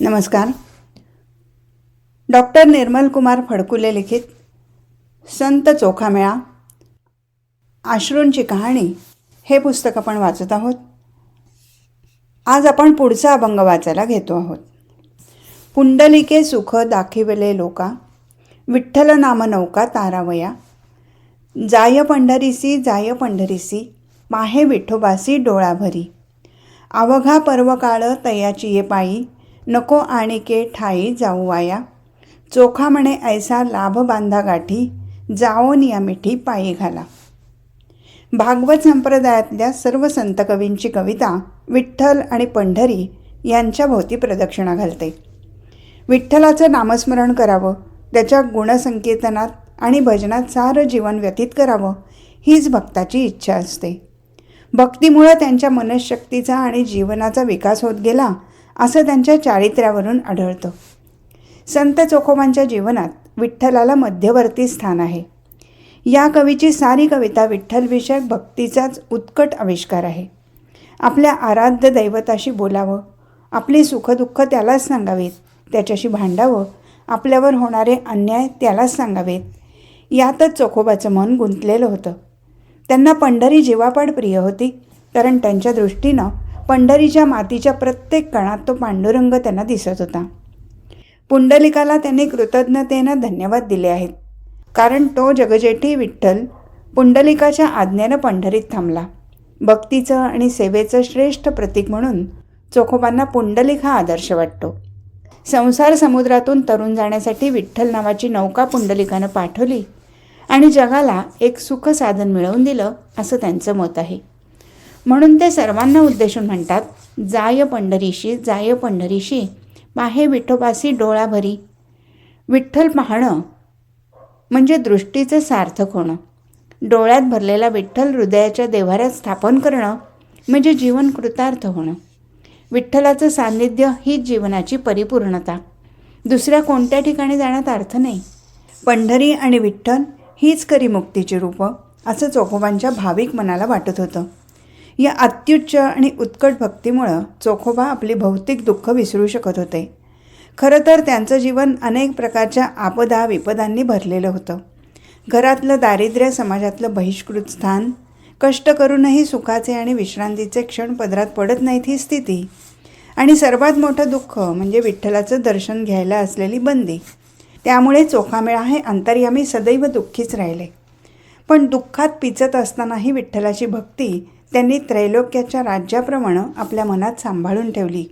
नमस्कार. डॉक्टर निर्मल कुमार फडकुले लिखित संत चोखामेळा. आश्रूंची कहाणी हे पुस्तक आपण वाचत आहोत. आज आपण पुढचा अभंग वाचायला घेतो आहोत. पुंडलिके सुख दाखिवले लोका विठ्ठल नाम नौका तारावया. जाय पंढरीसी जाय पंढरीसी माहे विठोबासी डोळाभरी. अवघा पर्वकाळ तयाची ये पायी नको आणि के ठाई जाऊ वाया. चोखा म्हणे ऐसा लाभ बांधा गाठी जाओ नियमिठी पायी घाला. भागवत संप्रदायातल्या सर्व संत कवींची कविता विठ्ठल आणि पंढरी यांच्या भोवती प्रदक्षिणा घालते. विठ्ठलाचं नामस्मरण करावं त्याच्या गुणसंकीर्तनात आणि भजनात सारं जीवन व्यतीत करावं हीच भक्ताची इच्छा असते. भक्तीमुळं त्यांच्या मनशक्तीचा आणि जीवनाचा विकास होत गेला असं त्यांच्या चारित्र्यावरून आढळतं. संत चोखोबांच्या जीवनात विठ्ठलाला मध्यवर्ती स्थान आहे. या कवीची सारी कविता विठ्ठलविषयक भक्तीचाच उत्कट आविष्कार आहे. आपल्या आराध्य दैवताशी बोलावं आपली सुखदुःख त्यालाच सांगावीत त्याच्याशी भांडावं आपल्यावर होणारे अन्याय त्यालाच सांगावेत यातच चोखोबाचं मन गुंतलेलं होतं. त्यांना पंढरी जीवापाड प्रिय होती कारण त्यांच्या दृष्टीनं पंढरीच्या मातीच्या प्रत्येक कणात तो पांडुरंग त्यांना दिसत होता. पुंडलिकाला त्यांनी कृतज्ञतेनं धन्यवाद दिले आहेत. कारण तो जगजेठी विठ्ठल पुंडलिकाच्या आज्ञेनं पंढरीत थांबला. भक्तीचं आणि सेवेचं श्रेष्ठ प्रतीक म्हणून चोखोबांना पुंडलिक हा आदर्श वाटतो. संसार समुद्रातून तरुण जाण्यासाठी विठ्ठल नावाची नौका पुंडलिकानं पाठवली आणि जगाला एक सुख साधन मिळवून दिलं असं त्यांचं मत आहे. म्हणून ते सर्वांना उद्देशून म्हणतात जाय पंढरीशी जाय पंढरीशी माहे विठोबासी डोळाभरी. विठ्ठल पाहणं म्हणजे दृष्टीचं सार्थक होणं. डोळ्यात भरलेला विठ्ठल हृदयाच्या देव्हाऱ्यात स्थापन करणं म्हणजे जीवन कृतार्थ होणं. विठ्ठलाचं सान्निध्य हीच जीवनाची परिपूर्णता. दुसऱ्या कोणत्या ठिकाणी जाण्यात अर्थ नाही. पंढरी आणि विठ्ठल हीच खरी मुक्तीची रूपं असं चोखोबांच्या भाविक मनाला वाटत होतं. या अत्युच्च आणि उत्कट भक्तीमुळं चोखोबा आपली भौतिक दुःख विसरू शकत होते. खरं तर त्यांचं जीवन अनेक प्रकारच्या आपदा विपदांनी भरलेलं होतं. घरातलं दारिद्र्य समाजातलं बहिष्कृत स्थान कष्ट करूनही सुखाचे आणि विश्रांतीचे क्षण पदरात पडत नाहीत ही स्थिती. आणि सर्वात मोठं दुःख म्हणजे विठ्ठलाचं दर्शन घ्यायला असलेली बंदी. त्यामुळे चोखामेळा हे अंतर्यामी सदैव दुःखीच राहिले. पण दुःखात पिचत असतानाही विठ्ठलाची भक्ती त्यांनी त्रैलोक्याच्या राज्याप्रमाणे आपल्या मनात सांभाळून ठेवली.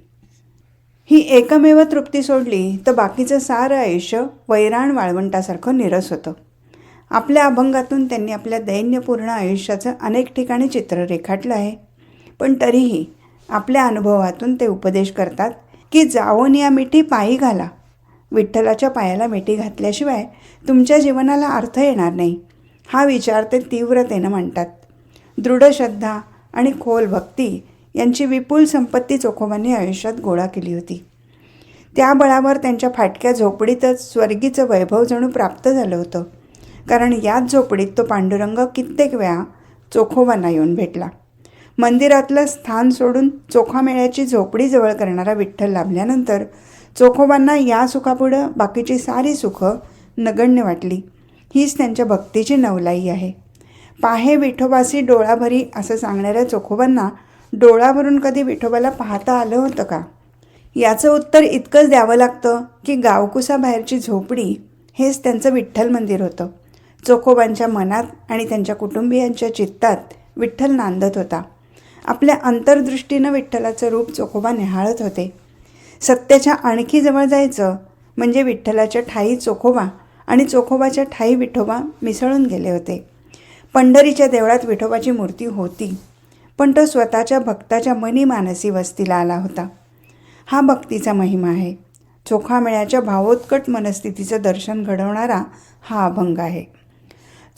ही एकमेव तृप्ती सोडली तर बाकीचं सारं आयुष्य वैराण वाळवंटासारखं निरस होतं. आपल्या अभंगातून त्यांनी आपल्या दैन्यपूर्ण आयुष्याचं अनेक ठिकाणी चित्र रेखाटलं आहे. पण तरीही आपल्या अनुभवातून ते उपदेश करतात की जाऊन या मिठी पायी घाला. विठ्ठलाच्या पायाला मिठी घातल्याशिवाय तुमच्या जीवनाला अर्थ येणार नाही. हा विचार ते तीव्रतेनं मांडतात. दृढ श्रद्धा आणि खोल भक्ती यांची विपुल संपत्ती चोखोबांनी आयुष्यात गोळा केली होती. त्या बळावर त्यांच्या फाटक्या झोपडीतच स्वर्गीचं वैभव जणू प्राप्त झालं होतं. कारण याच झोपडीत तो पांडुरंग कित्येक वेळा चोखोबांना येऊन भेटला. मंदिरातलं स्थान सोडून चोखामेळ्याची झोपडी जवळ करणारा विठ्ठल लाभल्यानंतर चोखोबांना या सुखापुढं बाकीची सारी सुखं नगण्य वाटली. हीच त्यांच्या भक्तीची नवलाई आहे. पाहे विठोबासी डोळाभरी असं सांगणाऱ्या चोखोबांना डोळाभरून कधी विठोबाला पाहता आलं होतं का? याचं उत्तर इतकंच द्यावं लागतं की गावकुसाबाहेरची झोपडी हेच त्यांचं विठ्ठल मंदिर होतं. चोखोबांच्या मनात आणि त्यांच्या कुटुंबियांच्या चित्तात विठ्ठल नांदत होता. आपल्या अंतर्दृष्टीनं विठ्ठलाचं रूप चोखोबा निहाळत होते. सत्याच्या आणखी जवळ जायचं म्हणजे विठ्ठलाच्या ठाई चोखोबा आणि चोखोबाच्या ठाई विठोबा मिसळून गेले होते. पंढरीच्या देवळात विठोबाची मूर्ती होती पण तो स्वतःच्या भक्ताच्या मनी मानसी वस्तीला आला होता. हा भक्तीचा महिमा आहे. चोखामेळ्याच्या भावोत्कट मनस्थितीचं दर्शन घडवणारा हा अभंग आहे.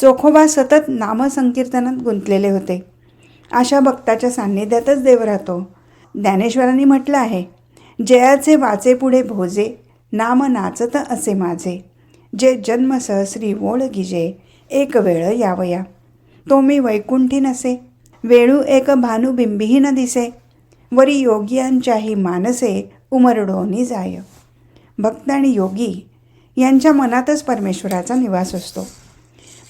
चोखोबा सतत नामसंकीर्तनात गुंतलेले होते. अशा भक्ताच्या सान्निध्यातच देव राहतो. ज्ञानेश्वरांनी म्हटलं आहे जयाचे वाचे पुढे भोजे नाम नाचत असे माझे. जे जन्म सहस्री ओळ गिजे एक वेळ यावया. तो मी वैकुंठी नसे. वेळू एक भानुबिंबीही न दिसे. वरी योगियांच्याही मानसे उमरडोनी जाय. भक्त आणि योगी यांच्या मनातच परमेश्वराचा निवास असतो.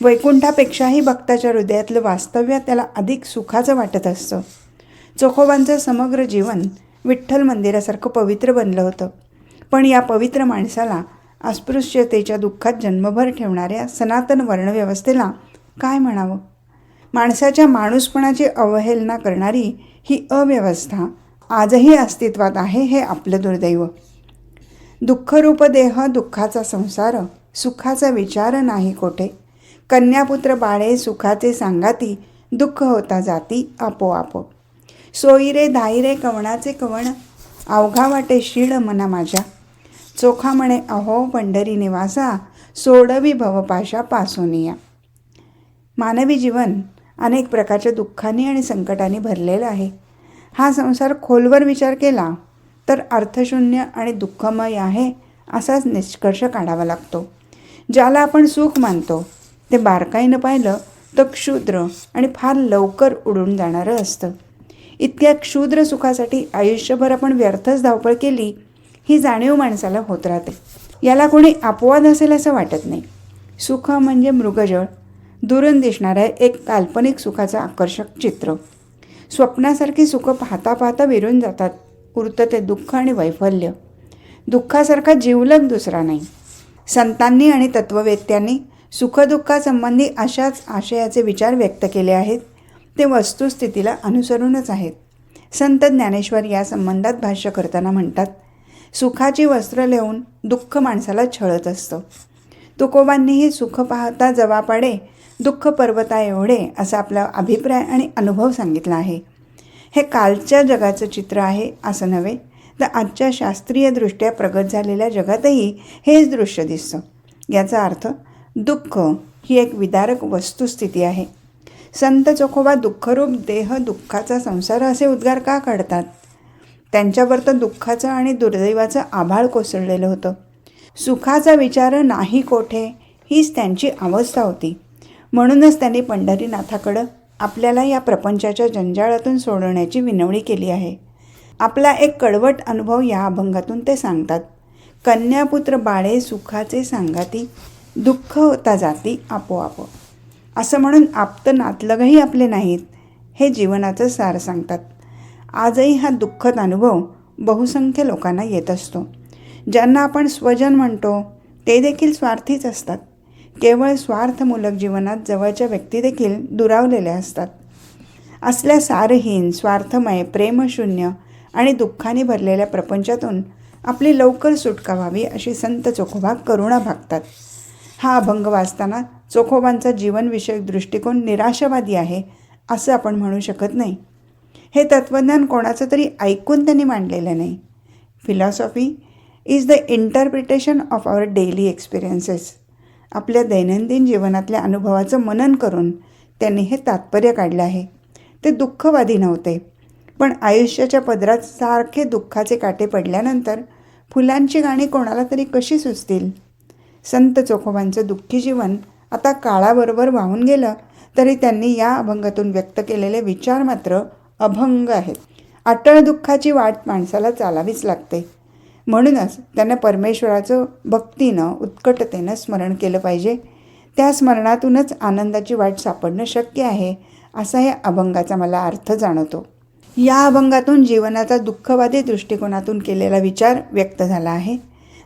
वैकुंठापेक्षाही भक्ताच्या हृदयातलं वास्तव्य त्याला अधिक सुखाचं वाटत असतं. चोखोबांचं समग्र जीवन विठ्ठल मंदिरासारखं पवित्र बनलं होतं. पण या पवित्र माणसाला अस्पृश्यतेच्या दुःखात जन्मभर ठेवणाऱ्या सनातन वर्णव्यवस्थेला काय म्हणावं? माणसाच्या माणूसपणाची अवहेलना करणारी ही अव्यवस्था आजही अस्तित्वात आहे हे आपलं दुर्दैव. दुःखरूप देह दुःखाचा संसार सुखाचा विचार नाही कोठे. कन्यापुत्र बाळे सुखाचे सांगाती दुःख होता जाती आपोआप. सोयीरे धाईरे कवणाचे कवण अवघा वाटे शीळ मना माझ्या. चोखा म्हणे अहो पंढरी निवासा सोडवी भवपाशा पासोनिया मानवी जीवन अनेक प्रकारच्या दुःखांनी आणि संकटांनी भरलेला आहे. हा संसार खोलवर विचार केला तर अर्थशून्य आणि दुःखमय आहे असाच निष्कर्ष काढावा लागतो. ज्याला आपण सुख मानतो ते बारकाईनं पाहिलं तर क्षुद्र आणि फार लवकर उडून जाणारं असतं. इतक्या क्षुद्र सुखासाठी आयुष्यभर आपण व्यर्थच धावपळ केली ही जाणीव माणसाला होत राहते. याला कोणी अपवाद असेल असं वाटत नाही. सुख म्हणजे मृगजळ दुरून दिसणाऱ्या एक काल्पनिक सुखाचं आकर्षक चित्र. स्वप्नासारखी सुखं पाहता पाहता विरून जातात. उरतं ते दुःख आणि वैफल्य. दुःखासारखा जीवलग दुसरा नाही. संतांनी आणि तत्ववेत्यांनी सुखदुःखासंबंधी अशाच आशयाचे विचार व्यक्त केले आहेत. ते वस्तुस्थितीला अनुसरूनच आहेत. संत ज्ञानेश्वर या संबंधात भाष्य करताना म्हणतात सुखाची वस्त्र लिहून दुःख माणसाला छळत असतं. तुकोबांनीही सुख पाहता जवा पाडे दुःख पर्वता एवढे असा आपला अभिप्राय आणि अनुभव सांगितला आहे. हे कालच्या जगाचं चित्र आहे असं नव्हे तर आजच्या शास्त्रीयदृष्ट्या प्रगत झालेल्या जगातही हेच दृश्य दिसतं. याचा अर्थ दुःख ही एक विदारक वस्तुस्थिती आहे. संत चोखोबा दुःखरूप देह दुःखाचा संसार असे उद्गार का काढतात? त्यांच्यावर तर दुःखाचं आणि दुर्दैवाचं आभाळ कोसळलेलं होतं. सुखाचा विचार नाही कोठे हीच त्यांची अवस्था होती. म्हणूनच त्यांनी पंढरीनाथाकडं आपल्याला या प्रपंचाच्या जंजाळातून सोडवण्याची विनवणी केली आहे. आपला एक कडवट अनुभव या अभंगातून ते सांगतात. कन्यापुत्र बाळे सुखाचे सांगाती दुःख होता जाती आपोआप. असं म्हणून आप्त नातलगही आपले नाहीत हे जीवनाचं सार सांगतात. आजही हा दुःखद अनुभव बहुसंख्य लोकांना येत असतो. ज्यांना आपण स्वजन म्हणतो ते देखील स्वार्थीच असतात. केवळ स्वार्थमूलक जीवनात जवळच्या व्यक्ती देखील दुरावलेल्या असतात. असल्या सारहीन स्वार्थमय प्रेमशून्य आणि दुःखाने भरलेल्या प्रपंचातून आपली लवकर सुटका व्हावी अशी संत चोखोबा करुणा भागतात. हा अभंग वाचताना चोखोबांचा जीवनविषयक दृष्टिकोन निराशावादी आहे असं आपण म्हणू शकत नाही. हे तत्त्वज्ञान कोणाचं तरी ऐकून त्यांनी मांडलेलं नाही. Philosophy is the interpretation of our daily experiences आपल्या दैनंदिन जीवनातल्या अनुभवाचं मनन करून त्यांनी हे तात्पर्य काढलं आहे. ते दुःखवादी नव्हते. पण आयुष्याच्या पदरात सारखे दुःखाचे काटे पडल्यानंतर फुलांची गाणी कोणाला तरी कशी सुचतील? संत चोखोबांचं दुःखी जीवन आता काळाबरोबर वाहून गेलं तरी त्यांनी या अभंगातून व्यक्त केलेले विचार मात्र अभंग आहेत. अटळ दुःखाची वाट माणसाला चालावीच लागते. म्हणूनच त्यांना परमेश्वराचं भक्तीनं उत्कटतेनं स्मरण केलं पाहिजे. त्या स्मरणातूनच आनंदाची वाट सापडणं शक्य आहे असा या अभंगाचा मला अर्थ जाणवतो. या अभंगातून जीवनाचा दुःखवादी दृष्टिकोनातून केलेला विचार व्यक्त झाला आहे.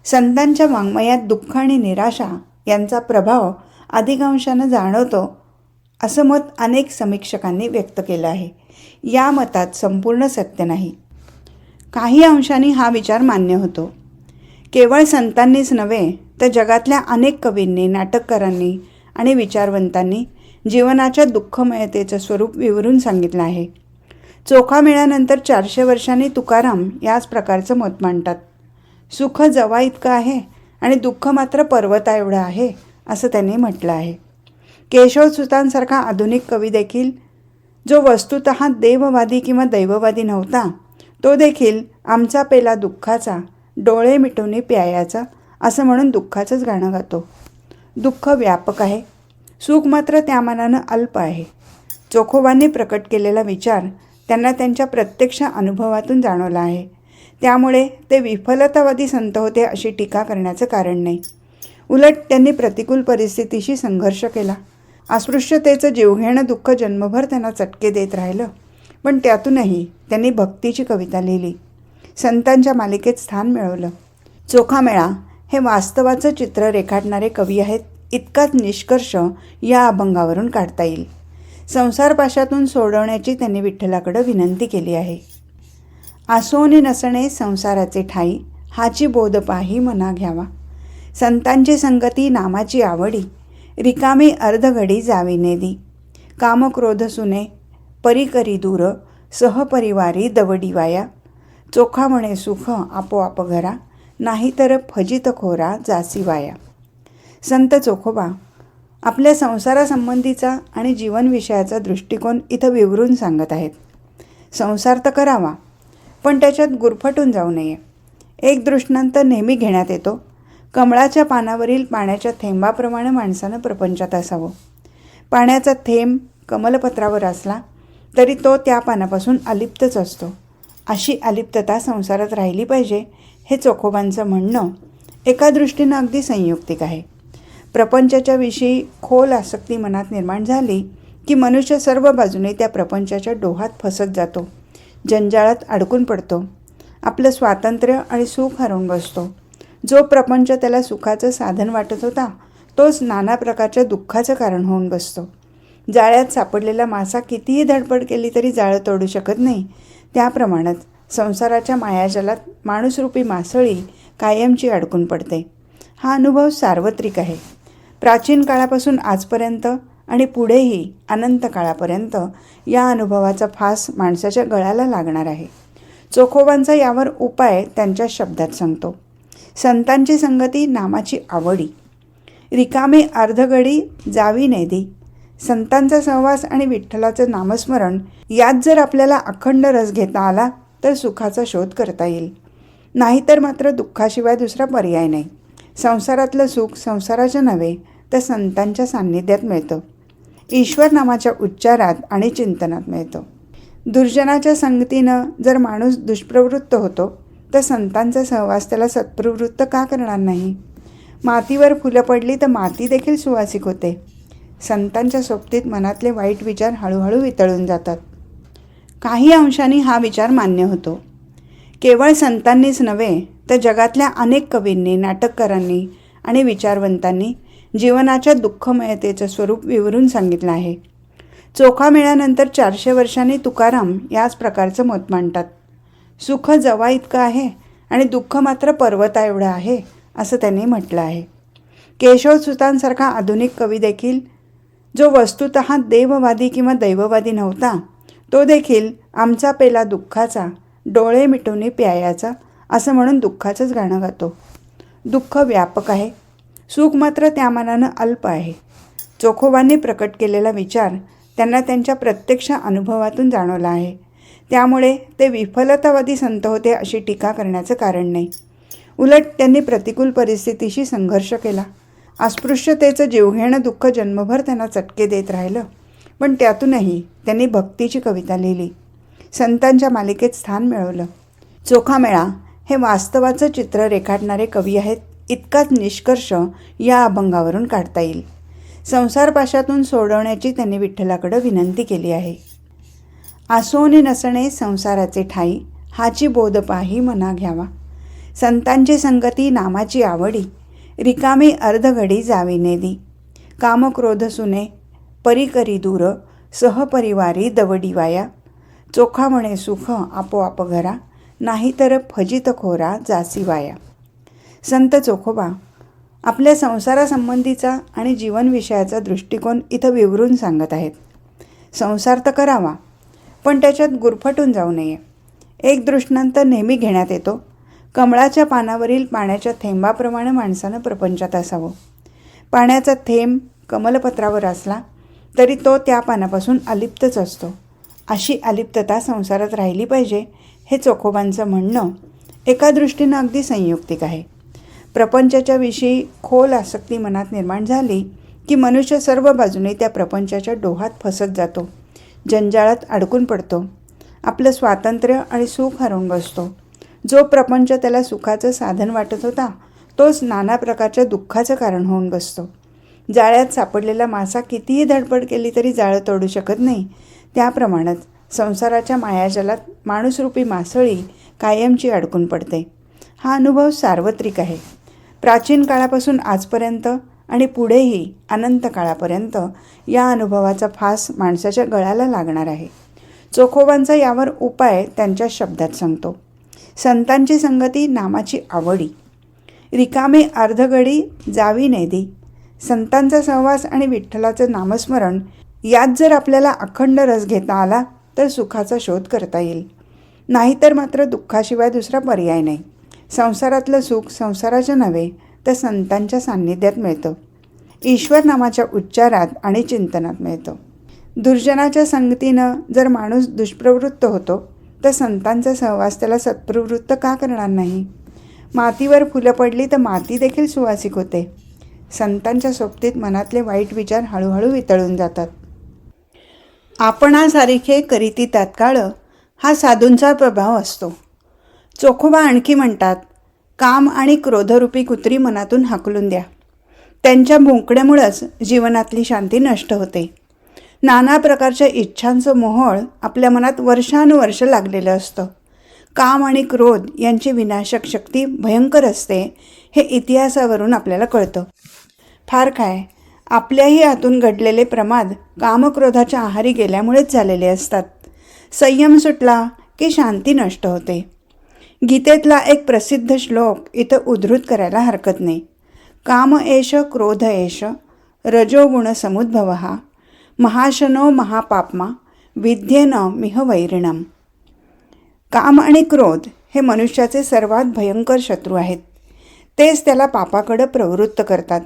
संतांच्या वाङ्मयात दुःख आणि निराशा यांचा प्रभाव अधिकांशानं जाणवतो असं मत अनेक समीक्षकांनी व्यक्त केलं आहे. या मतात संपूर्ण सत्य नाही. काही अंशांनी हा विचार मान्य होतो. केवळ संतांनीच नव्हे तर जगातल्या अनेक कवींनी नाटककारांनी आणि विचारवंतांनी जीवनाच्या दुःखमयतेचं स्वरूप विवरून सांगितलं आहे. चोखा मिळाल्यानंतर चारशे वर्षांनी तुकाराम याच प्रकारचं मत मांडतात. सुख जवा इतकं आहे आणि दुःख मात्र पर्वता एवढं आहे असं त्यांनी म्हटलं आहे. केशवसुतांसारखा आधुनिक कवी देखील जो वस्तुत देववादी किंवा दैववादी नव्हता तो देखील आमचा पेला दुःखाचा डोळे मिटवणे प्यायाचा असं म्हणून दुःखाचंच गाणं गातो. दुःख व्यापक आहे. सुख मात्र त्या मानानं अल्प आहे. चोखोबांनी प्रकट केलेला विचार त्यांना त्यांच्या प्रत्यक्ष अनुभवातून जाणवला आहे. त्यामुळे ते विफलतावादी संत होते अशी टीका करण्याचं कारण नाही. उलट त्यांनी प्रतिकूल परिस्थितीशी संघर्ष केला. अस्पृश्यतेचं जीवघेणं दुःख जन्मभर त्यांना चटके देत राहिलं. पण त्यातूनही त्यांनी भक्तीची कविता लिहिली. संतांच्या मालिकेत स्थान मिळवलं. चोखामेळा हे वास्तवाचं चित्र रेखाटणारे कवी आहेत इतकाच निष्कर्ष या अभंगावरून काढता येईल. संसारपाशातून सोडवण्याची त्यांनी विठ्ठलाकडं विनंती केली आहे. आसोने नसणे संसाराचे ठाई हाची बोध पाही मना घ्यावा. संतांची संगती नामाची आवडी रिकामी अर्धघडी जावी नेदी. कामक्रोध सुने परिकरी दूर सहपरिवारी दवडी वाया चोखा म्हणे सुख आपोआप घरा नाहीतर फजित खोरा जासी वाया संत चोखोबा आपल्या संसारासंबंधीचा आणि जीवनविषयाचा दृष्टिकोन इथं विवरून सांगत आहेत. संसार तर करावा पण त्याच्यात गुरफटून जाऊ नये. एक दृष्टांत नेहमी घेण्यात येतो. कमळाच्या पानावरील पाण्याच्या थेंबाप्रमाणे माणसानं प्रपंचात असावं. पाण्याचा थेंब कमलपत्रावर असला तरी तो त्या पानापासून अलिप्तच असतो. अशी अलिप्तता संसारात राहिली पाहिजे हे चोखोबांचं म्हणणं एका दृष्टीनं अगदी संयुक्तिक आहे. प्रपंचाच्या विषयी खोल आसक्ती मनात निर्माण झाली की मनुष्य सर्व बाजूने त्या प्रपंचाच्या डोहात फसत जातो जंजाळात अडकून पडतो आपलं स्वातंत्र्य आणि सुख हरवून बसतो. जो प्रपंच त्याला सुखाचं साधन वाटत होता तोच नाना प्रकारच्या दुःखाचं कारण होऊन बसतो. जाळ्यात सापडलेला मासा कितीही धडपड केली तरी जाळं तोडू शकत नाही. त्याप्रमाणेच संसाराच्या मायाजलात माणूसरूपी मासळी कायमची अडकून पडते. हा अनुभव सार्वत्रिक आहे. प्राचीन काळापासून आजपर्यंत आणि पुढेही अनंत काळापर्यंत या अनुभवाचा फास माणसाच्या गळ्याला लागणार आहे. चोखोबांचा यावर उपाय त्यांच्या शब्दात सांगतो. संतांची संगती नामाची आवडी. रिकामे अर्धगडी जावी नेदी. संतांचा सहवास आणि विठ्ठलाचं नामस्मरण यात जर आपल्याला अखंड रस घेता आला तर सुखाचा शोध करता येईल. नाहीतर मात्र दुःखाशिवाय दुसरा पर्याय नाही. संसारातलं सुख संसाराच्या नव्हे तर संतांच्या सान्निध्यात मिळतं. ईश्वर नामाच्या उच्चारात आणि चिंतनात मिळतं. दुर्जनाच्या संगतीनं जर माणूस दुष्प्रवृत्त होतो तर संतांचा सहवास त्याला सत्प्रवृत्त का करणार नाही? मातीवर फुलं पडली तर माती देखील सुवासिक होते. संतांच्या सोबतीत मनातले वाईट विचार हळूहळू वितळून जातात. काही अंशांनी हा विचार मान्य होतो. केवळ संतांनीच नव्हे तर जगातल्या अनेक कवींनी नाटककारांनी आणि विचारवंतांनी जीवनाच्या दुःखमयतेचं स्वरूप विवरून सांगितलं आहे. चोखा मेळ्यानंतर चारशे वर्षांनी तुकाराम याच प्रकारचं मत मांडतात. सुख जवा इतकं आहे आणि दुःख मात्र पर्वता एवढं आहे असं त्यांनी म्हटलं आहे. केशव सुतांसारखा आधुनिक कवी देखील जो वस्तुत देववादी किंवा दैववादी नव्हता तो देखील आमचा पेला दुःखाचा डोळे मिटवणे प्यायाचा असं म्हणून दुःखाचंच गाणं गातो. दुःख व्यापक आहे. सुख मात्र त्या मानानं अल्प आहे. चोखोबांनी प्रकट केलेला विचार त्यांना त्यांच्या प्रत्यक्ष अनुभवातून जाणवला आहे. त्यामुळे ते विफलतावादी संत होते अशी टीका करण्याचं कारण नाही. उलट त्यांनी प्रतिकूल परिस्थितीशी संघर्ष केला. अस्पृश्यतेचं जीवघेणं दुःख जन्मभर त्यांना चटके देत राहिलं. पण त्यातूनही त्यांनी भक्तीची कविता लिहिली. संतांच्या मालिकेत स्थान मिळवलं. चोखामेळा हे वास्तवाचं चित्र रेखाटणारे कवी आहेत इतकाच निष्कर्ष या अभंगावरून काढता येईल. संसारपाशातून सोडवण्याची त्यांनी विठ्ठलाकडं विनंती केली आहे. आसोने नसणे संसाराचे ठाई हाची बोध पाही मना घ्यावा. संतांची संगती नामाची आवडी रिकामी अर्धघडी जावी नेदी कामक्रोध सुने परिकरी दूर सहपरिवारी दवडी वाया चोखा म्हणे सुख आपोआप घरा नाहीतर फजित खोरा जासी वाया संत चोखोबा आपल्या संसारासंबंधीचा आणि जीवनविषयाचा दृष्टिकोन इथं विवरून सांगत आहेत. संसार तर करावा पण त्याच्यात गुरफटून जाऊ नये. एक दृष्टांत नेहमी घेण्यात येतो कमळाच्या पानावरील पाण्याच्या थेंबाप्रमाणे माणसानं प्रपंचात असावं. पाण्याचा थेंब कमलपत्रावर असला तरी तो त्या पानापासून अलिप्तच असतो. अशी अलिप्तता संसारात राहिली पाहिजे हे चोखोबांचं म्हणणं एका दृष्टीनं अगदी संयुक्तिक आहे. प्रपंचाच्या विषयी खोल आसक्ती मनात निर्माण झाली की मनुष्य सर्व बाजूने त्या प्रपंचाच्या डोहात फसत जातो. जंजाळात अडकून पडतो. आपलं स्वातंत्र्य आणि सुख हरवून बसतो. जो प्रपंच त्याला सुखाचं साधन वाटत होता तोच नाना प्रकारच्या दुःखाचं कारण होऊन बसतो. जाळ्यात सापडलेला मासा कितीही धडपड केली तरी जाळं तोडू शकत नाही. त्याप्रमाणेच संसाराच्या मायाजालात माणूसरूपी मासळी कायमची अडकून पडते. हा अनुभव सार्वत्रिक आहे. प्राचीन काळापासून आजपर्यंत आणि पुढेही अनंत काळापर्यंत या अनुभवाचा फास माणसाच्या गळ्याला लागणार आहे. चोखोबांचा यावर उपाय त्यांच्या शब्दात सांगतो. संतांची संगती नामाची आवडी. रिकामे अर्धगडी जावी नेदी. संतांचा सहवास आणि विठ्ठलाचं नामस्मरण यात जर आपल्याला अखंड रस घेता आला तर सुखाचा शोध करता येईल. नाहीतर मात्र दुःखाशिवाय दुसरा पर्याय नाही. संसारातलं सुख संसाराच्या नव्हे तर संतांच्या सान्निध्यात मिळतं. ईश्वर नामाच्या उच्चारात आणि चिंतनात मिळतं. दुर्जनाच्या संगतीनं जर माणूस दुष्प्रवृत्त होतो तर संतांचा सहवास त्याला सत्प्रवृत्त का करणार नाही? मातीवर फुलं पडली तर माती देखील सुवासिक होते. संतांच्या सोबतीत मनातले वाईट विचार हळूहळू वितळून जातात. आपणासारखे करीती तात्काळ हा साधूंचा प्रभाव असतो. चोखोबा आणखी म्हणतात काम आणि क्रोधरूपी कुत्री मनातून हाकलून द्या. त्यांच्या भोंकड्यामुळंच जीवनातली शांती नष्ट होते. नाना प्रकारच्या इच्छांचं मोहोळ आपल्या मनात वर्षानुवर्ष लागलेलं असतं. काम आणि क्रोध यांची विनाशक शक्ती भयंकर असते हे इतिहासावरून आपल्याला कळतं. फार काय आपल्याही हातून घडलेले प्रमाद कामक्रोधाच्या आहारी गेल्यामुळेच झालेले असतात. संयम सुटला की शांती नष्ट होते. गीतेतला एक प्रसिद्ध श्लोक इथं उद्धृत करायला हरकत नाही. काम एष क्रोध एष रजोगुण समुद्भव हा महाशनो महापापमा विद्येन मिह वैरिणम. काम आणि क्रोध हे मनुष्याचे सर्वात भयंकर शत्रू आहेत. तेच त्याला पापाकडं प्रवृत्त करतात.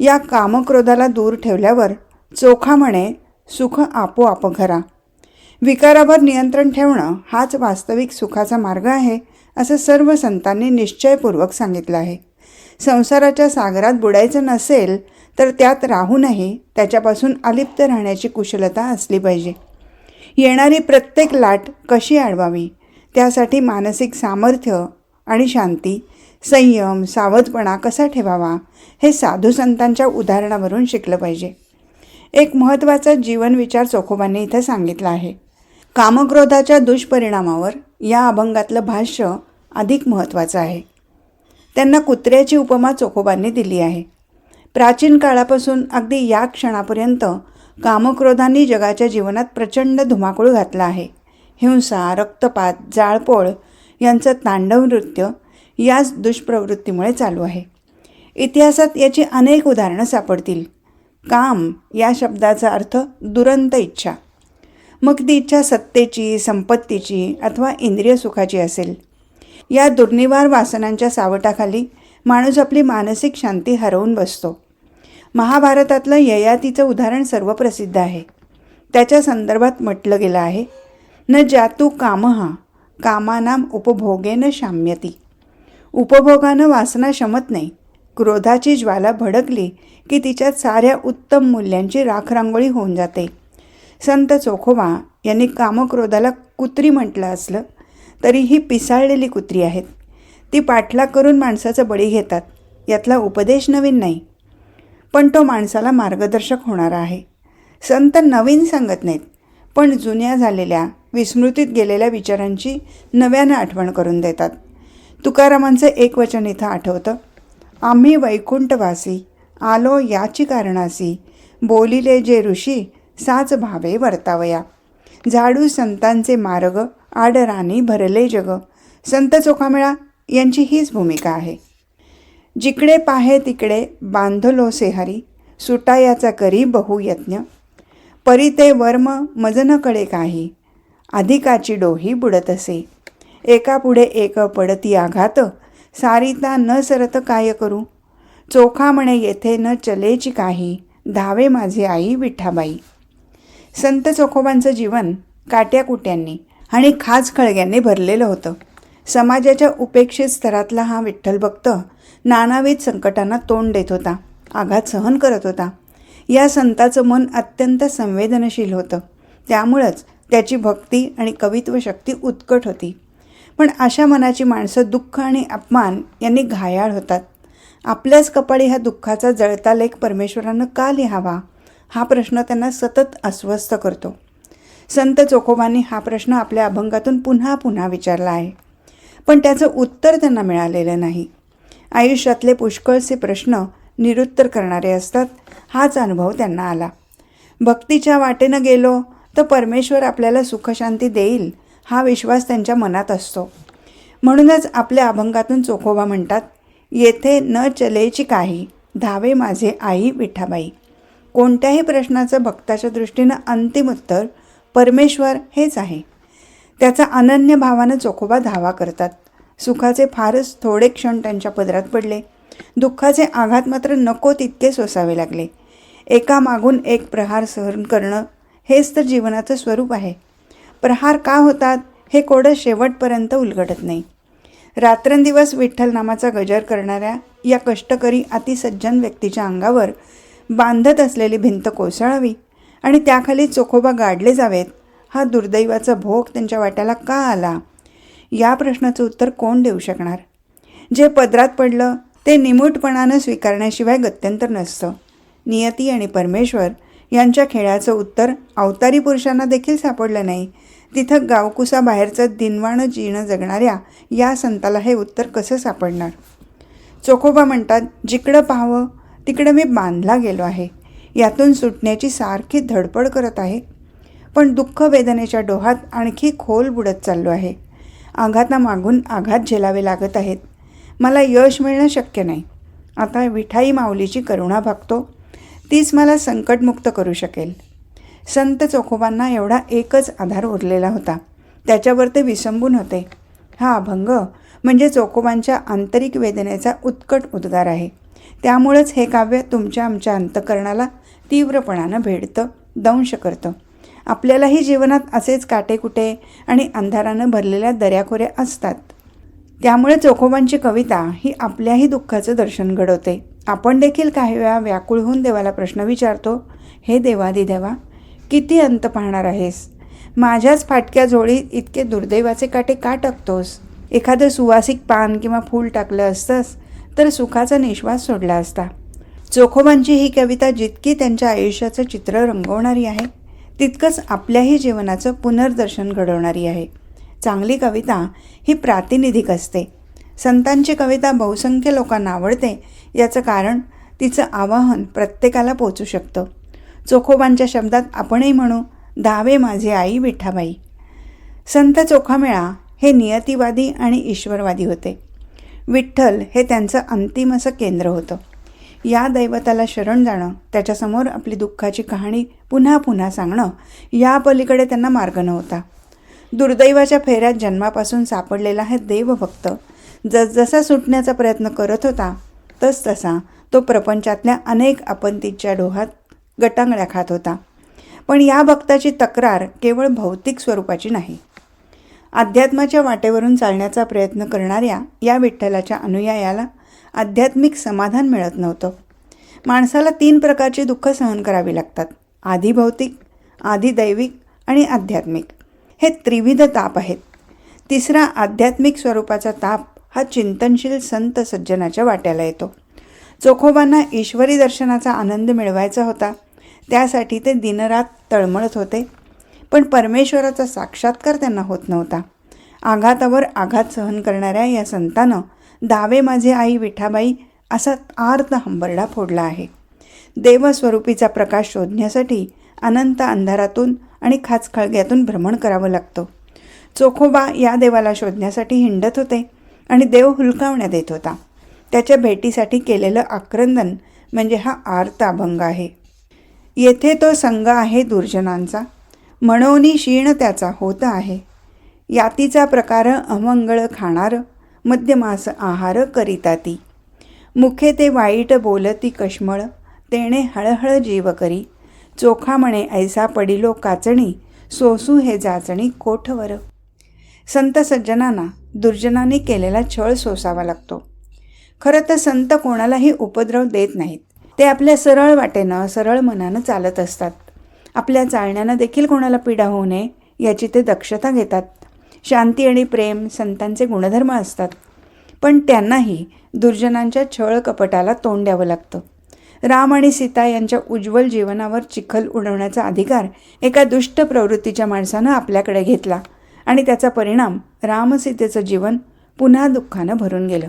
या कामक्रोधाला दूर ठेवल्यावर चोखा म्हणे सुख आपोआप घरा. विकारावर नियंत्रण ठेवणं हाच वास्तविक सुखाचा मार्ग आहे असं सर्व संतांनी निश्चयपूर्वक सांगितलं आहे. संसाराच्या सागरात बुडायचं नसेल तर त्यात राहूनही त्याच्यापासून अलिप्त राहण्याची कुशलता असली पाहिजे. येणारी प्रत्येक लाट कशी अडवावी त्यासाठी मानसिक सामर्थ्य आणि शांती संयम सावधपणा कसा ठेवावा? हे साधू संतांच्या उदाहरणावरून शिकलं पाहिजे. एक महत्त्वाचा जीवनविचार चोखोबांनी इथं सांगितला आहे. कामक्रोधाच्या दुष्परिणामावर या अभंगातलं भाष्य अधिक महत्त्वाचं आहे. त्यांना कुत्र्याची उपमा चोखोबांनी दिली आहे. प्राचीन काळापासून अगदी या क्षणापर्यंत कामक्रोधांनी जगाच्या जीवनात प्रचंड धुमाकूळ घातला आहे. हिंसा रक्तपात जाळपोळ यांचं तांडव नृत्य याच दुष्प्रवृत्तीमुळे चालू आहे. इतिहासात याची अनेक उदाहरणं सापडतील. काम या शब्दाचा अर्थ दुरंत इच्छा. मग ती इच्छा सत्तेची संपत्तीची अथवा इंद्रिय सुखाची असेल. या दुर्निवार वासनांच्या सावटाखाली माणूस आपली मानसिक शांती हरवून बसतो. महाभारतातलं ययातीचं उदाहरण सर्वप्रसिद्ध आहे. त्याच्या संदर्भात म्हटलं गेलं आहे न जातू कामहा कामानाम उपभोगेन शाम्यती. उपभोगानं वासना शमत नाही क्रोधाची ज्वाला भडकली की तिच्यात साऱ्या उत्तम मूल्यांची राखरांगोळी होऊन जाते. संत चोखोबा यांनी कामक्रोधाला कुत्री म्हटलं असलं तरी ही पिसाळलेली कुत्री आहेत. ती पाठलाग करून माणसाचं बळी घेतात यातला उपदेश नवीन नाही. पण तो माणसाला मार्गदर्शक होणारा आहे. संत नवीन सांगत नाहीत पण जुन्या झालेल्या विस्मृतीत गेलेल्या विचारांची नव्यानं आठवण करून देतात. तुकारामांचं एक वचन इथं आठवतं आम्ही वैकुंठवासी आलो याची कारणासी बोलिले जे ऋषी साच भावे वर्तावया. झाडू संतांचे मार्ग आडरानी भरले जग. संत चोखामेळा यांची हीच भूमिका आहे. जिकडे पाहे तिकडे बांधलो सेहरी सुटायाचा करी बहुयत्न परी ते वर्म मजनकडे काही अधिकाची डोही बुडत असे एकापुढे एक पडती आघात सारिता न सरत काय करू? चोखा म्हणे येथे न चलेची काही धावे माझे आई विठाबाई. संत चोखोबांचं जीवन काट्याकुट्यांनी आणि खास खळग्यांनी भरलेलं होतं. समाजाच्या उपेक्षित स्तरातला हा विठ्ठल भक्त नानाविध संकटांना तोंड देत होता. आघात सहन करत होता. या संताचं मन अत्यंत संवेदनशील होतं. त्यामुळंच त्याची भक्ती आणि कवित्व शक्ती उत्कट होती. पण अशा मनाची माणसं दुःख आणि अपमान यांनी घायाळ होतात. आपल्याच कपाळी ह्या दुःखाचा जळता लेख परमेश्वरानं का लिहावा? हा प्रश्न त्यांना सतत अस्वस्थ करतो. संत चोखोबांनी हा प्रश्न आपल्या अभंगातून पुन्हा पुन्हा विचारला आहे. पण त्याचं उत्तर त्यांना मिळालेलं नाही. आयुष्यातले पुष्कळसे प्रश्न निरुत्तर करणारे असतात हाच अनुभव त्यांना आला. भक्तीच्या वाटेनं गेलो तर परमेश्वर आपल्याला सुखशांती देईल हा विश्वास त्यांच्या मनात असतो. म्हणूनच आपल्या अभंगातून चोखोबा म्हणतात येथे न चलेची काही धावे माझे आई विठाबाई. कोणत्याही प्रश्नाचं भक्ताच्या दृष्टीनं अंतिम उत्तर परमेश्वर हेच आहे. त्याचा अनन्य भावानं चोखोबा धावा करतात. सुखाचे फारच थोडे क्षण त्यांच्या पदरात पडले. दुःखाचे आघात मात्र नको तितके सोसावे लागले. एका मागून एक प्रहार सहन करणं हेच तर जीवनाचं स्वरूप आहे. प्रहार का होतात हे कोडं शेवटपर्यंत उलगडत नाही. रात्रंदिवस विठ्ठल नामाचा गजर करणाऱ्या या कष्टकरी अतिसज्जन व्यक्तीच्या अंगावर बांधत असलेली भिंत कोसळावी आणि त्याखाली चोखोबा गाडले जावेत हा दुर्दैवाचा भोग त्यांच्या वाट्याला का आला? या प्रश्नाचं उत्तर कोण देऊ शकणार? जे पदरात पडलं ते निमूटपणानं स्वीकारण्याशिवाय गत्यंतर नसतं. नियती आणि परमेश्वर यांच्या खेळाचं उत्तर अवतारी पुरुषांना देखील सापडलं नाही. तिथं गावकुसाबाहेरचं दिनवाणं जीणं जगणाऱ्या या संताला हे उत्तर कसं सापडणार? चोखोबा म्हणतात जिकडं पाहावं तिकडं मी बांधला गेलो आहे. यातून सुटण्याची सारखी धडपड करत आहे. पण दुःख वेदनेच्या डोहात आणखी खोल बुडत चाललो आहे. आघातामागून आघात झेलावे लागत आहेत. मला यश मिळणं शक्य नाही. आता विठाई माऊलीची करुणा भागतो. तीच मला संकटमुक्त करू शकेल. संत चोखोबांना एवढा एकच आधार उरलेला होता. त्याच्यावर ते विसंबून होते. हा अभंग म्हणजे चोखोबांच्या आंतरिक वेदनेचा उत्कट उद्गार आहे. त्यामुळेच हे काव्य तुमच्या आमच्या अंतकरणाला तीव्रपणानं भेडतं दंश करतं. आपल्यालाही जीवनात असेच काटेकुटे आणि अंधारानं भरलेल्या दऱ्याखोऱ्या असतात. त्यामुळे चोखोबांची कविता ही आपल्याही दुःखाचं दर्शन घडवते. आपण देखील काही वेळा व्याकुळ होऊन देवाला प्रश्न विचारतो हे देवादी देवा किती अंत पाहणार आहेस? माझ्याच फाटक्या झोळीत इतके दुर्दैवाचे काटे का टाकतोस? एखादं सुवासिक पान किंवा फूल टाकलं असतंस तर सुखाचा निश्वास सोडला असता. चोखोबांची ही कविता जितकी त्यांच्या आयुष्याचं चित्र रंगवणारी आहे तितकंच आपल्याही जीवनाचं पुनर्दर्शन घडवणारी आहे. चांगली कविता ही प्रातिनिधिक असते. संतांची कविता बहुसंख्य लोकांना आवडते याचं कारण तिचं आवाहन प्रत्येकाला पोचू शकतं. चोखोबांच्या शब्दात आपणही म्हणू धावे माझे आई विठाबाई. संत चोखामेळा हे नियतिवादी आणि ईश्वरवादी होते. विठ्ठल हे त्यांचं अंतिम असं केंद्र होतं. या दैवताला शरण जाणं त्याच्यासमोर आपली दुःखाची कहाणी पुन्हा पुन्हा सांगणं या पलीकडे त्यांना मार्ग नव्हता. दुर्दैवाच्या फेऱ्यात जन्मापासून सापडलेला हे देवभक्त जसजसा सुटण्याचा प्रयत्न करत होता तस तसा तो प्रपंचातल्या अनेक आपत्तीच्या डोहात गटांगळ्या खात होता. पण या भक्ताची तक्रार केवळ भौतिक स्वरूपाची नाही. अध्यात्माच्या वाटेवरून चालण्याचा प्रयत्न करणाऱ्या या विठ्ठलाच्या अनुयायाला आध्यात्मिक समाधान मिळत नव्हतं. माणसाला तीन प्रकारची दुःख सहन करावी लागतात. आधी भौतिक आधी दैविक आणि आध्यात्मिक. हे त्रिविध ताप आहेत. तिसरा आध्यात्मिक स्वरूपाचा ताप हा चिंतनशील संत सज्जनाच्या वाट्याला येतो. चोखोबांना ईश्वरी दर्शनाचा आनंद मिळवायचा होता. त्यासाठी ते दिनरात तळमळत होते. पण परमेश्वराचा साक्षात्कार त्यांना होत नव्हता. आघातावर आघात सहन करणाऱ्या या संतानं दावे माझे आई विठाबाई असा आर्त हंबरडा फोडला आहे. देवस्वरूपीचा प्रकाश शोधण्यासाठी अनंत अंधारातून आणि खाचखळग्यातून भ्रमण करावं लागतं. चोखोबा या देवाला शोधण्यासाठी हिंडत होते आणि देव हुलकावण्यात येत होता. त्याच्या भेटीसाठी केलेलं आक्रंदन म्हणजे हा आर्त अभंग आहे. येथे तो संघ आहे दुर्जनांचा. म्हणोनी क्षीण त्याचा होत आहे. यातीचा प्रकार अमंगळ खाणारं मध्यमास आहार करिता ती. मुखे ते वाईट बोलती कश्मळ तेणे हळहळ जीव करी. चोखा म्हणे ऐसा पडिलो काचणी सोसू हे जाचणी कोठवर? संत सज्जनांना दुर्जनांनी केलेला छळ सोसावा लागतो. खरं तर संत कोणालाही उपद्रव देत नाहीत. ते आपल्या सरळ वाटेनं सरळ मनानं चालत असतात. आपल्या चालण्यानं देखील कोणाला पीडा होऊ नये याची ते दक्षता घेतात. शांती आणि प्रेम संतांचे गुणधर्म असतात. पण त्यांनाही दुर्जनांच्या छळ कपटाला तोंड द्यावं लागतं. राम आणि सीता यांच्या उज्ज्वल जीवनावर चिखल उडवण्याचा अधिकार एका दुष्ट प्रवृत्तीच्या माणसानं आपल्याकडे घेतला आणि त्याचा परिणाम रामसीतेचं जीवन पुन्हा दुःखानं भरून गेलं.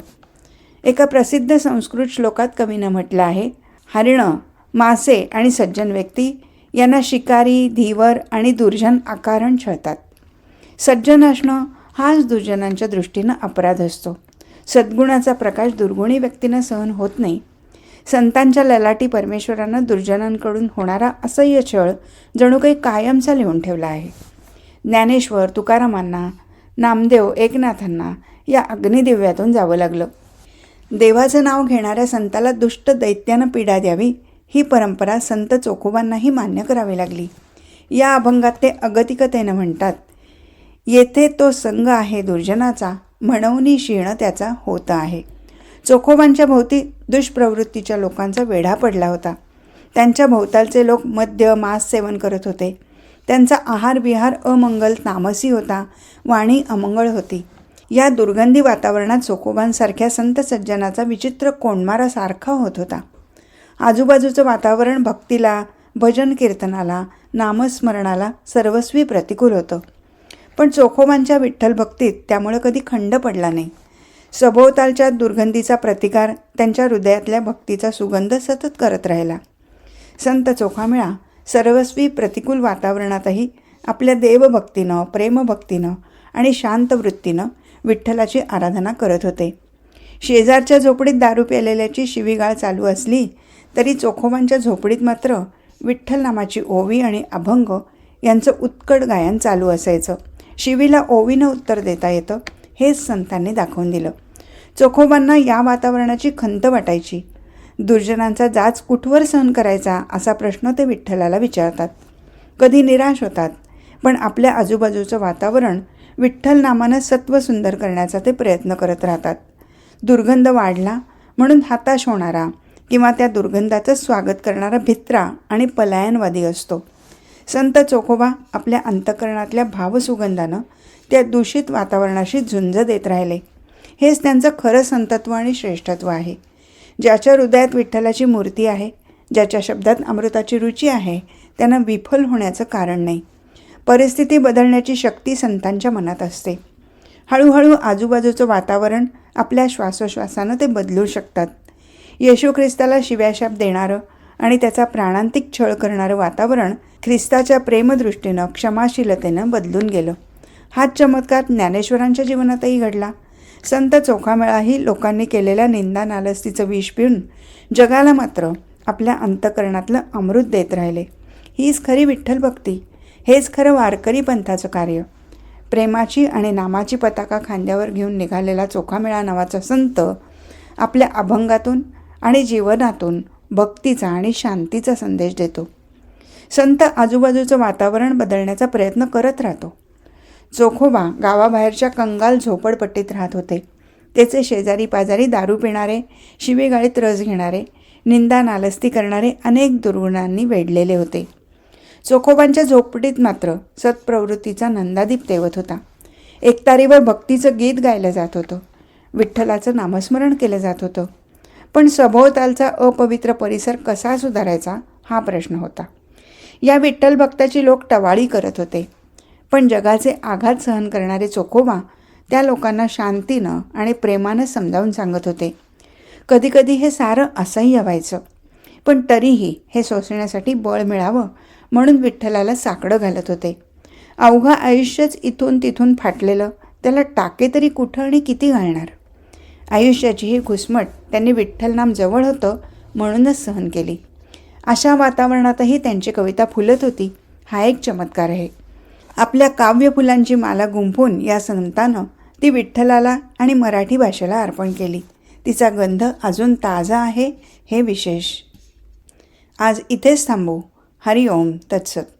एका प्रसिद्ध संस्कृत श्लोकात कवीनं म्हटलं आहे हरिणं मासे आणि सज्जन व्यक्ती यांना शिकारी धीवर आणि दुर्जन आकारण छळतात. सज्जन असणं हाच दुर्जनांच्या दृष्टीनं अपराध असतो. सद्गुणाचा प्रकाश दुर्गुणी व्यक्तींना सहन होत नाही. संतांच्या ललाटी परमेश्वरानं दुर्जनांकडून होणारा असह्य छळ जणू काही कायमचा लिहून ठेवला आहे. ज्ञानेश्वर तुकारामांना नामदेव एकनाथांना या अग्निदिव्यातून जावं लागलं. देवाचं नाव घेणाऱ्या संताला दुष्ट दैत्यानं पीडा द्यावी ही परंपरा संत चोखोबांनाही मान्य करावी लागली. या अभंगात ते अगतिकतेनं म्हणतात येथे तो संघ आहे दुर्जनाचा म्हणून क्षीण त्याचा होत आहे. चोखोबांच्या भोवती दुष्प्रवृत्तीच्या लोकांचा वेढा पडला होता. त्यांच्या भोवतालचे लोक मद्य मांस सेवन करत होते. त्यांचा आहार विहार अमंगल तामसी होता वाणी अमंगळ होती. या दुर्गंधी वातावरणात चोखोबांसारख्या संत सज्जनाचा विचित्र कोंडमारासारखा होत होता. आजूबाजूचं वातावरण भक्तीला भजन कीर्तनाला नामस्मरणाला सर्वस्वी प्रतिकूल होतं. पण चोखोबांच्या विठ्ठल भक्तीत त्यामुळं कधी खंड पडला नाही. सभोवतालच्या दुर्गंधीचा प्रतिकार त्यांच्या हृदयातल्या भक्तीचा सुगंध सतत करत राहिला. संत चोखामेळा सर्वस्वी प्रतिकूल वातावरणातही आपल्या देवभक्तीनं प्रेमभक्तीनं आणि शांत वृत्तीनं विठ्ठलाची आराधना करत होते. शेजारच्या झोपडीत दारू प्यालेल्याची शिवीगाळ चालू असली तरी चोखोबांच्या झोपडीत मात्र विठ्ठल नामाची ओवी आणि अभंग यांचं उत्कट गायन चालू असायचं. शिवीला ओवीनं उत्तर देता येतं हेच संतांनी दाखवून दिलं. चोखोबांना या वातावरणाची खंत वाटायची. दुर्जनांचा जाच कुठवर सहन करायचा असा प्रश्न ते विठ्ठलाला विचारतात. कधी निराश होतात पण आपल्या आजूबाजूचं वातावरण विठ्ठल नामानं सत्व सुंदर करण्याचा ते प्रयत्न करत राहतात. दुर्गंध वाढला म्हणून हाताश होणारा किंवा त्या दुर्गंधाचं स्वागत करणारा भित्रा आणि पलायनवादी असतो. संत चोखोबा आपल्या अंतकरणातल्या भावसुगंधानं त्या दूषित वातावरणाशी झुंज देत राहिले. हेच त्यांचं खरं संतत्व आणि श्रेष्ठत्व आहे. ज्याच्या हृदयात विठ्ठलाची मूर्ती आहे ज्याच्या शब्दात अमृताची रुची आहे त्यांना विफल होण्याचं कारण नाही. परिस्थिती बदलण्याची शक्ती संतांच्या मनात असते. हळूहळू आजूबाजूचं वातावरण आपल्या श्वासोश्वासानं ते बदलू शकतात. येशू ख्रिस्ताला शिव्याशाप देणारं आणि त्याचा प्राणांतिक छळ करणारं वातावरण ख्रिस्ताच्या प्रेमदृष्टीनं क्षमाशीलतेनं बदलून गेलं. हाच चमत्कार ज्ञानेश्वरांच्या जीवनातही घडला. संत चोखामेळाही लोकांनी केलेल्या निंदा नालस्तीचं विष पिऊन जगाला मात्र आपल्या अंतकरणातलं अमृत देत राहिले. हीच खरी विठ्ठल भक्ती हेच खरं वारकरी पंथाचं कार्य. प्रेमाची आणि नामाची पताका खांद्यावर घेऊन निघालेला चोखामेळा नावाचा संत आपल्या अभंगातून आणि जीवनातून भक्तीचा आणि शांतीचा संदेश देतो. संत आजूबाजूचं वातावरण बदलण्याचा प्रयत्न करत राहतो. चोखोबा गावाबाहेरच्या कंगाल झोपडपट्टीत राहत होते. त्याचे शेजारी पाजारी दारू पिणारे शिवेगाळीत रस घेणारे निंदा नालस्ती करणारे अनेक दुर्गुणांनी वेढलेले होते. चोखोबांच्या झोपडीत मात्र सत्प्रवृत्तीचा नंदादीप तेवत होता. एकतारीवर भक्तीचं गीत गायलं जात होतं. विठ्ठलाचं नामस्मरण केलं जात होतं. पण सभोवतालचा अपवित्र परिसर कसा सुधारायचा हा प्रश्न होता. या विठ्ठल भक्ताची लोक टवाळी करत होते. पण जगाचे आघात सहन करणारे चोखोबा त्या लोकांना शांतीनं आणि प्रेमानं समजावून सांगत होते. कधीकधी हे सारं असह्य व्हायचं. पण तरीही हे सोसण्यासाठी बळ मिळावं म्हणून विठ्ठलाला साकडं घालत होते. अवघं आयुष्यच इथून तिथून फाटलेलं त्याला टाके तरी कुठं आणि किती घालणार? आयुष्याची ही घुसमट त्यांनी विठ्ठल नाम जवळ होतं म्हणूनच सहन केली. अशा वातावरणातही त्यांची कविता फुलत होती. हा एक चमत्कार आहे. आपल्या काव्यफुलांची माला गुंफून या संतानं ती विठ्ठलाला आणि मराठी भाषेला अर्पण केली. तिचा गंध अजून ताजा आहे हे विशेष. आज इथेच थांबू. हरिओम तत्सत.